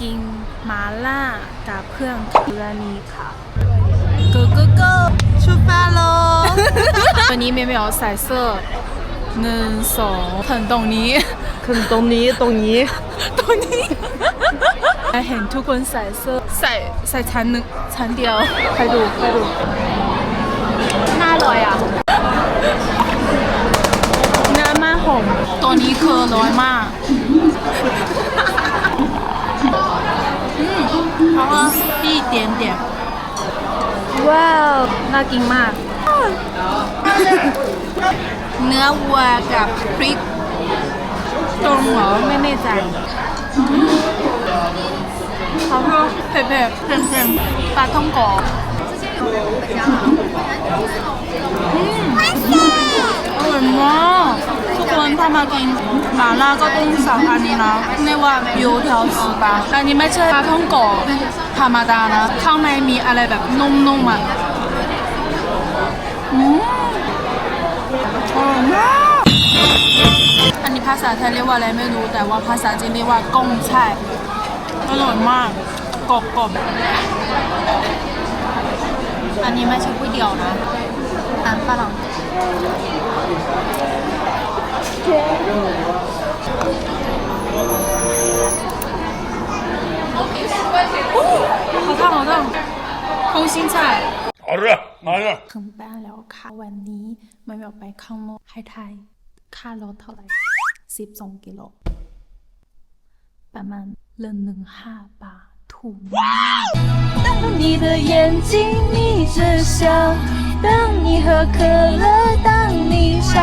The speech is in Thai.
กินมาล่ากับเพื่อนเพื่นีค่ะกูกูกูชุดฟ้าโลวันนี้เมย์ไม่เอาใส่เสื้อหนึ่งสองขึ้นตรงนี้ขึ้นตรงนี้ตรงนี้ตรงนี้ไอเห็นทุกคนใส่เสื้อใส่ใส่ชั้นหนึ่งชั้นเดียวไปดูไปดูน่าอร่อยอะเนื้อมากหอมตัวนี้คือร้อยมาก มเพราะว่า一点点ว้าวน่ากินมาก เนื้อวัวกับพริกตรงเหรอไม่แน่ใจเขาก็เผ็ดๆเค็มๆปลาท่องกรอบอืม มากินหมาล่าก็ต้องสั่งอันนี้นะเรียกว่าบิวเทลสปาอันนี้ไม่ใช่ปลาท่องโกะธรรมดานะ ข้างในมีอะไรแบบนุ่มๆอะอร่อยมากอันนี้ภาษาไทยเรียกว่าอะไรไม่รู้ แต่ว่าภาษาจีนเรียกว่ากงใช่อร่อยมากกรอบกรอบอันนี้ไม่ใช่ก๋วยเตี๋ยวนะอันฝรั่ง 好烫好烫空心菜好热，好热。 ถึงบ้านแล้วค่ะ วันนี้ไม่ออกไปข้างนอกให้ไทย ค่ารถเท่าไหร่สิบสองกิโล ประมาณเรื่องหนึ่งห้าบาทถูกมาก 当你的眼睛眯着笑，当你喝可乐，当你傻。